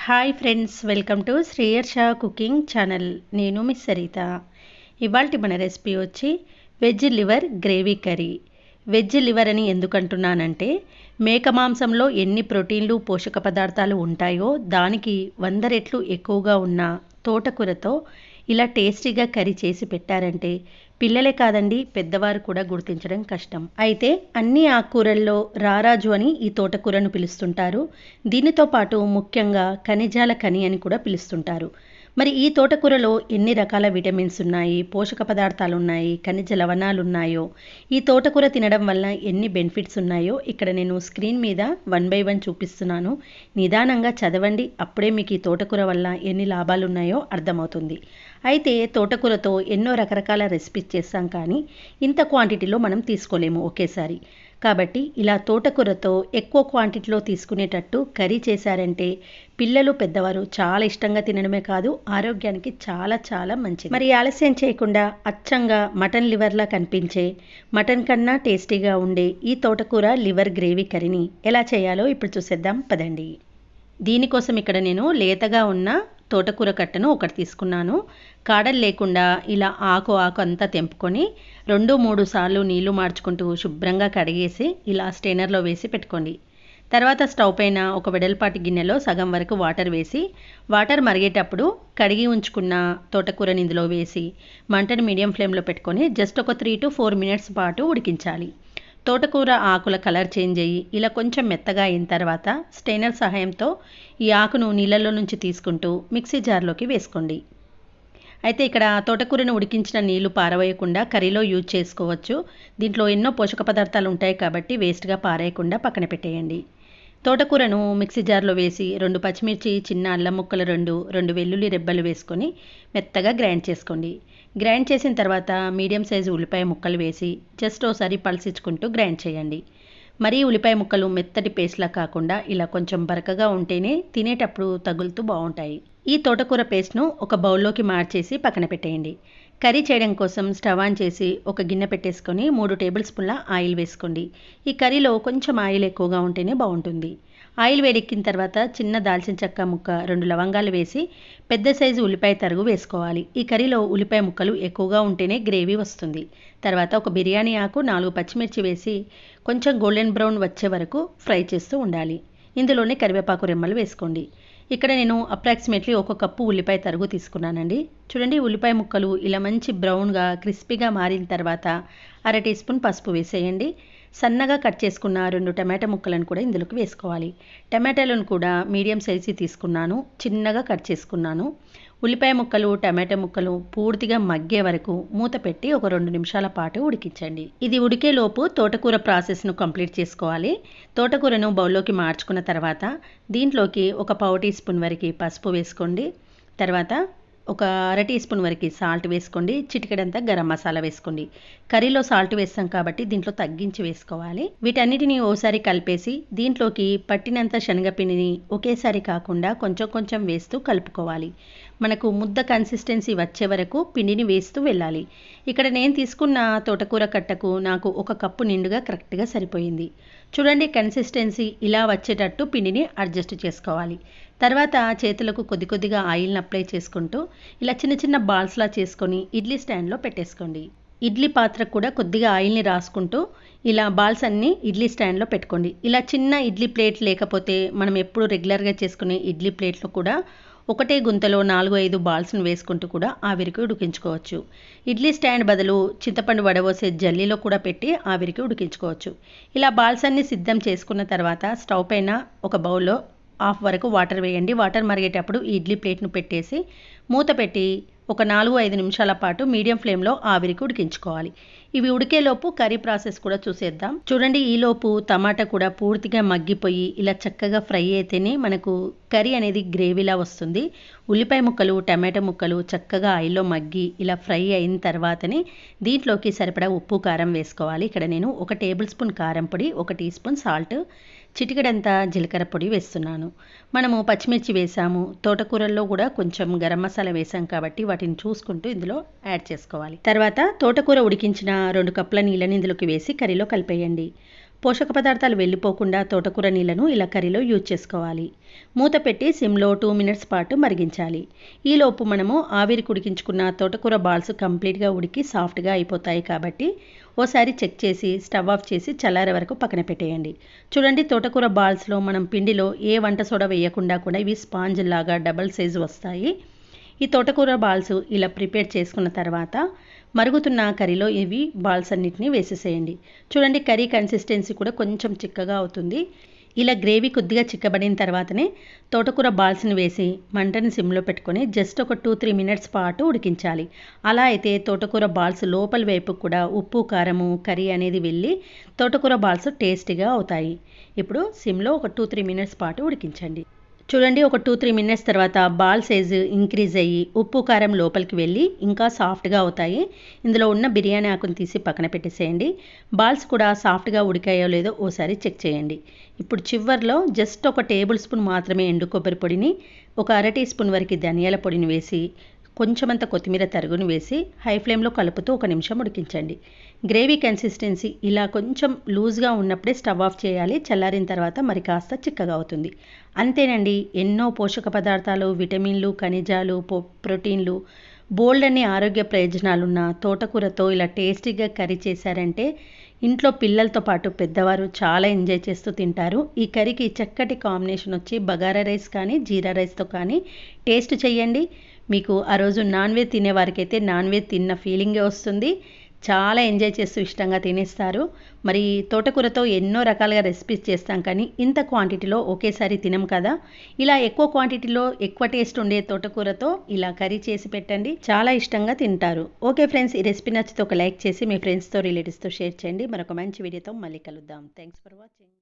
Hi friends welcome to శ్రేయర్ షా cooking channel నేను మిస్ సరిత ఇవాళ మన రెసిపీ వచ్చి veg liver gravy curry veg liver అని ఎందుకంటున్నానంటే మేక మాంసంలో ఎన్ని ప్రోటీన్లు పోషక పదార్థాలు ఉంటాయో దానికి వంద రెట్లు ఎక్కువగా ఉన్న తోటకూరతో ఇలా టేస్టీగా కర్రీ చేసి పెట్టారంటే పిల్లలే కాదండి పెద్దవారు కూడా గుర్తించడం కష్టం. అయితే అన్ని ఆకుకూరల్లో రారాజు అని ఈ తోటకూరను పిలుస్తుంటారు. దీనితో పాటు ముఖ్యంగా ఖనిజాల కని అని కూడా పిలుస్తుంటారు. మరి ఈ తోటకూరలో ఎన్ని రకాల విటమిన్స్ ఉన్నాయి? పోషక పదార్థాలు ఉన్నాయి ఖనిజ లవణాలు ఉన్నాయో ఈ తోటకూర తినడం వల్ల ఎన్ని బెనిఫిట్స్ ఉన్నాయో ఇక్కడ నేను స్క్రీన్ మీద వన్ బై వన్ చూపిస్తున్నాను. నిదానంగా చదవండి. అప్పుడే మీకు ఈ తోటకూర వల్ల ఎన్ని లాభాలు ఉన్నాయో అర్థమవుతుంది. అయితే తోటకూరతో ఎన్నో రకరకాల రెసిపీస్ చేస్తాం కానీ ఇంత క్వాంటిటీలో మనం తీసుకోలేము ఒకేసారి. కాబట్టి ఇలా తోటకూరతో ఎక్కువ క్వాంటిటీలో తీసుకునేటట్టు కర్రీ చేశారంటే పిల్లలు పెద్దవారు చాలా ఇష్టంగా తినడమే కాదు ఆరోగ్యానికి చాలా చాలా మంచిది. మరి ఆలస్యం చేయకుండా అచ్చంగా మటన్ లివర్లా కనిపించే మటన్ కన్నా టేస్టీగా ఉండే ఈ తోటకూర లివర్ గ్రేవీ కర్రీని ఎలా చేయాలో ఇప్పుడు చూసేద్దాం పదండి. దీనికోసం ఇక్కడ నేను లేతగా ఉన్న తోటకూర కట్టను ఒకటి తీసుకున్నాను. కాడలు లేకుండా ఇలా ఆకు ఆకు అంతా తెంపుకొని రెండు మూడు సార్లు నీళ్ళు మార్చుకుంటూ శుభ్రంగా కడిగేసి ఇలా స్టెయినర్లో వేసి పెట్టుకోండి. తర్వాత స్టవ్ పైన ఒక వెడల్పాటి గిన్నెలో సగం వరకు వాటర్ వేసి వాటర్ మరిగేటప్పుడు కడిగి ఉంచుకున్న తోటకూరని ఇందులో వేసి మంటను మీడియం ఫ్లేమ్లో పెట్టుకొని జస్ట్ ఒక త్రీ టు ఫోర్ మినిట్స్ పాటు ఉడికించాలి. తోటకూర ఆకుల కలర్ చేంజ్ అయ్యి ఇలా కొంచెం మెత్తగా అయిన తర్వాత స్టెయినర్ సహాయంతో ఈ ఆకును నీళ్ళలో నుంచి తీసుకుంటూ మిక్సీ జార్లోకి వేసుకోండి. అయితే ఇక్కడ తోటకూరను ఉడికించిన నీళ్ళు పారవేయకుండా కర్రీలో యూజ్ చేసుకోవచ్చు. దీంట్లో ఎన్నో పోషక పదార్థాలు ఉంటాయి కాబట్టి వేస్ట్గా పారేయకుండా పక్కన పెట్టేయండి. తోటకూరను మిక్సీ జార్లో వేసి రెండు పచ్చిమిర్చి చిన్న అల్లం ముక్కలు రెండు రెండు వెల్లుల్లి రెబ్బలు వేసుకొని మెత్తగా గ్రైండ్ చేసుకోండి. గ్రైండ్ చేసిన తర్వాత మీడియం సైజు ఉల్లిపాయ ముక్కలు వేసి జస్ట్ ఒకసారి పలసించుకుంటూ గ్రైండ్ చేయండి. మరీ ఉల్లిపాయ ముక్కలు మెత్తటి పేస్ట్లా కాకుండా ఇలా కొంచెం బరకగా ఉంటేనే తినేటప్పుడు తగులుతూ బాగుంటాయి. ఈ తోటకూర పేస్ట్ను ఒక బౌల్లోకి మార్చేసి పక్కన పెట్టేయండి. కర్రీ చేయడం కోసం స్టవ్ ఆన్ చేసి ఒక గిన్నె పెట్టేసుకొని మూడు టేబుల్ స్పూన్ల ఆయిల్ వేసుకోండి. ఈ కర్రీలో కొంచెం ఆయిల్ ఎక్కువగా ఉంటేనే బాగుంటుంది. ఆయిల్ వేడెక్కిన తర్వాత చిన్న దాల్చిన చెక్క ముక్క రెండు లవంగాలు వేసి పెద్ద సైజు ఉల్లిపాయ తరుగు వేసుకోవాలి. ఈ కర్రీలో ఉల్లిపాయ ముక్కలు ఎక్కువగా ఉంటేనే గ్రేవీ వస్తుంది. తర్వాత ఒక బిర్యానీ ఆకు నాలుగు పచ్చిమిర్చి వేసి కొంచెం గోల్డెన్ బ్రౌన్ వచ్చే వరకు ఫ్రై చేస్తూ ఉండాలి. ఇందులోనే కరివేపాకు రెమ్మలు వేసుకోండి. ఇక్కడ నేను అప్రాక్సిమేట్లీ ఒక కప్పు ఉల్లిపాయ తరుగు తీసుకున్నానండి. చూడండి ఉల్లిపాయ ముక్కలు ఇలా మంచి బ్రౌన్గా క్రిస్పీగా మారిన తర్వాత అర టీ స్పూన్ పసుపు వేసేయండి. సన్నగా కట్ చేసుకున్న రెండు టమాటా ముక్కలను కూడా ఇందులోకి వేసుకోవాలి. టమాటాలను కూడా మీడియం సైజు తీసుకున్నాను. చిన్నగా కట్ చేసుకున్నాను. ఉల్లిపాయ ముక్కలు టమాటా ముక్కలు పూర్తిగా మగ్గే వరకు మూత పెట్టి ఒక రెండు నిమిషాల పాటు ఉడికించండి. ఇది ఉడికేలోపు తోటకూర ప్రాసెస్ను కంప్లీట్ చేసుకోవాలి. తోటకూరను బౌల్లోకి మార్చుకున్న తర్వాత దీంట్లోకి ఒక పావు టీ స్పూన్ వరకు పసుపు వేసుకోండి. తర్వాత ఒక అర టీ స్పూన్ వరకు సాల్ట్ వేసుకోండి. చిటికెడంతా గరం మసాలా వేసుకోండి. కర్రీలో సాల్ట్ వేస్తాం కాబట్టి దీంట్లో తగ్గించి వేసుకోవాలి. వీటన్నిటిని ఓసారి కలిపేసి దీంట్లోకి పట్టినంత శనగపిండిని ఒకేసారి కాకుండా కొంచెం కొంచెం వేస్తూ కలుపుకోవాలి. మనకు ముద్ద కన్సిస్టెన్సీ వచ్చే వరకు పిండిని వేస్తూ వెళ్ళాలి. ఇక్కడ నేను తీసుకున్న తోటకూర కట్టకు నాకు ఒక కప్పు నిండుగా కరెక్ట్గా సరిపోయింది. చూడండి కన్సిస్టెన్సీ ఇలా వచ్చేటట్టు పిండిని అడ్జస్ట్ చేసుకోవాలి. తర్వాత చేతులకు కొద్ది కొద్దిగా ఆయిల్ని అప్లై చేసుకుంటూ ఇలా చిన్న చిన్న బాల్స్లా చేసుకొని ఇడ్లీ స్టాండ్లో పెట్టేసుకోండి. ఇడ్లీ పాత్రకు కూడా కొద్దిగా ఆయిల్ని రాసుకుంటూ ఇలా బాల్స్ అన్నీ ఇడ్లీ స్టాండ్లో పెట్టుకోండి. ఇలా చిన్న ఇడ్లీ ప్లేట్ లేకపోతే మనం ఎప్పుడు రెగ్యులర్గా చేసుకునే ఇడ్లీ ప్లేట్లో కూడా ఒకటే గుంతలో నాలుగు ఐదు బాల్స్ను వేసుకుంటూ కూడా ఆవిరికి ఉడికించుకోవచ్చు. ఇడ్లీ స్టాండ్ బదులు చింతపండు వడవోసే జల్లీలో కూడా పెట్టి ఆవిరికి ఉడికించుకోవచ్చు. ఇలా బాల్స్ అన్ని సిద్ధం చేసుకున్న తర్వాత స్టవ్ పైన ఒక బౌల్లో హాఫ్ వరకు వాటర్ వేయండి. వాటర్ మరిగేటప్పుడు ఈ ఇడ్లీ ప్లేట్ను పెట్టేసి మూత పెట్టి ఒక నాలుగు ఐదు నిమిషాల పాటు మీడియం ఫ్లేమ్లో ఆవిరికి ఉడికించుకోవాలి. ఇవి ఉడికేలోపు కర్రీ ప్రాసెస్ కూడా చూసేద్దాం. చూడండి ఈలోపు టమాటా కూడా పూర్తిగా మగ్గిపోయి ఇలా చక్కగా ఫ్రై అయితేనే మనకు కర్రీ అనేది గ్రేవీలా వస్తుంది. ఉల్లిపాయ ముక్కలు టమాటా ముక్కలు చక్కగా ఆయిల్లో మగ్గి ఇలా ఫ్రై అయిన తర్వాతనే దీంట్లోకి సరిపడా ఉప్పు కారం వేసుకోవాలి. ఇక్కడ నేను ఒక టేబుల్ స్పూన్ కారం పొడి ఒక టీ స్పూన్ సాల్ట్ చిటికడంతా జీలకర్ర పొడి వేస్తున్నాను. మనము పచ్చిమిర్చి వేసాము. తోటకూరల్లో కూడా కొంచెం గరం మసాలా వేసాం కాబట్టి వాటిని చూసుకుంటూ ఇందులో యాడ్ చేసుకోవాలి. తర్వాత తోటకూర ఉడికించిన రెండు కప్పుల నీళ్ళని ఇందులోకి వేసి కర్రీలో కలిపేయండి. పోషక పదార్థాలు వెళ్ళిపోకుండా తోటకూర నీళ్ళను ఇలా కర్రీలో యూజ్ చేసుకోవాలి. మూత పెట్టి సిమ్లో టూ మినిట్స్ పాటు మరిగించాలి. ఈలోపు మనము ఆవిరి కుడికించుకున్న తోటకూర బాల్స్ కంప్లీట్గా ఉడికి సాఫ్ట్గా అయిపోతాయి కాబట్టి ఓసారి చెక్ చేసి స్టవ్ ఆఫ్ చేసి చల్లారే వరకు పక్కన పెట్టేయండి. చూడండి తోటకూర బాల్స్లో మనం పిండిలో ఏ వంట సోడా వేయకుండా కూడా ఇవి స్పాంజ్ లాగా డబల్ సైజు వస్తాయి. ఈ తోటకూర బాల్స్ ఇలా ప్రిపేర్ చేసుకున్న తర్వాత మరుగుతున్న కర్రీలో ఇవి బాల్స్ అన్నిటిని వేసేసేయండి. చూడండి కర్రీ కన్సిస్టెన్సీ కూడా కొంచెం చిక్కగా అవుతుంది. ఇలా గ్రేవీ కొద్దిగా చిక్కబడిన తర్వాతనే తోటకూర బాల్స్ని వేసి మంటని సిమ్లో పెట్టుకొని జస్ట్ ఒక టూ త్రీ మినిట్స్ పాటు ఉడికించాలి. అలా అయితే తోటకూర బాల్స్ లోపల వైపు కూడా ఉప్పు కారము కర్రీ అనేది వెళ్ళి తోటకూర బాల్స్ టేస్టీగా అవుతాయి. ఇప్పుడు సిమ్లో ఒక టూ త్రీ మినిట్స్ పాటు ఉడికించండి. చూడండి ఒక టూ త్రీ మినిట్స్ తర్వాత బాల్ సైజు ఇంక్రీజ్ అయ్యి ఉప్పు కారం లోపలికి వెళ్ళి ఇంకా సాఫ్ట్గా అవుతాయి. ఇందులో ఉన్న బిర్యానీ ఆకుని తీసి పక్కన పెట్టేసేయండి. బాల్స్ కూడా సాఫ్ట్గా ఉడికాయో లేదో ఓసారి చెక్ చేయండి. ఇప్పుడు చివర్లో జస్ట్ ఒక టేబుల్ స్పూన్ మాత్రమే ఎండు కొబ్బరి పొడిని ఒక అర టీ స్పూన్ వరకు ధనియాల పొడిని వేసి కొంచెమంత కొత్తిమీర తరుగును వేసి హై ఫ్లేమ్లో కలుపుతూ ఒక నిమిషం ఉడికించండి. గ్రేవీ కన్సిస్టెన్సీ ఇలా కొంచెం లూజ్గా ఉన్నప్పుడే స్టవ్ ఆఫ్ చేయాలి. చల్లారిన తర్వాత మరి కాస్త చిక్కగా అవుతుంది. అంతేనండి ఎన్నో పోషక పదార్థాలు విటమిన్లు ఖనిజాలు ప్రోటీన్లు బోల్డ్ అనే ఆరోగ్య ప్రయోజనాలున్న తోటకూరతో ఇలా టేస్టీగా కర్రీ చేశారంటే ఇంట్లో పిల్లలతో పాటు పెద్దవారు చాలా ఎంజాయ్ చేస్తూ తింటారు. ఈ కర్రీకి చక్కటి కాంబినేషన్ వచ్చి బగారా రైస్ కానీ జీరా రైస్తో కానీ టేస్ట్ చేయండి. మీకు ఆ రోజు నాన్ వెజ్ తినేవారికైతే నాన్ వెజ్ తిన్న ఫీలింగే వస్తుంది. చాలా ఎంజాయ్ చేస్తూ ఇష్టంగా తినేస్తారు. మరి తోటకూరతో ఎన్నో రకాలుగా రెసిపీస్ చేస్తాం కానీ ఇంత క్వాంటిటీలో ఒకేసారి తినం కదా? ఇలా ఎక్కువ క్వాంటిటీలో ఎక్కువ టేస్ట్ ఉండే తోటకూరతో ఇలా కర్రీ చేసి పెట్టండి. చాలా ఇష్టంగా తింటారు. ఓకే ఫ్రెండ్స్ ఈ రెసిపీ నచ్చితే ఒక లైక్ చేసి మీ ఫ్రెండ్స్తో రిలేటివ్స్తో షేర్ చేయండి. మరొక మంచి వీడియోతో మళ్ళీ కలుద్దాం. Thanks for watching.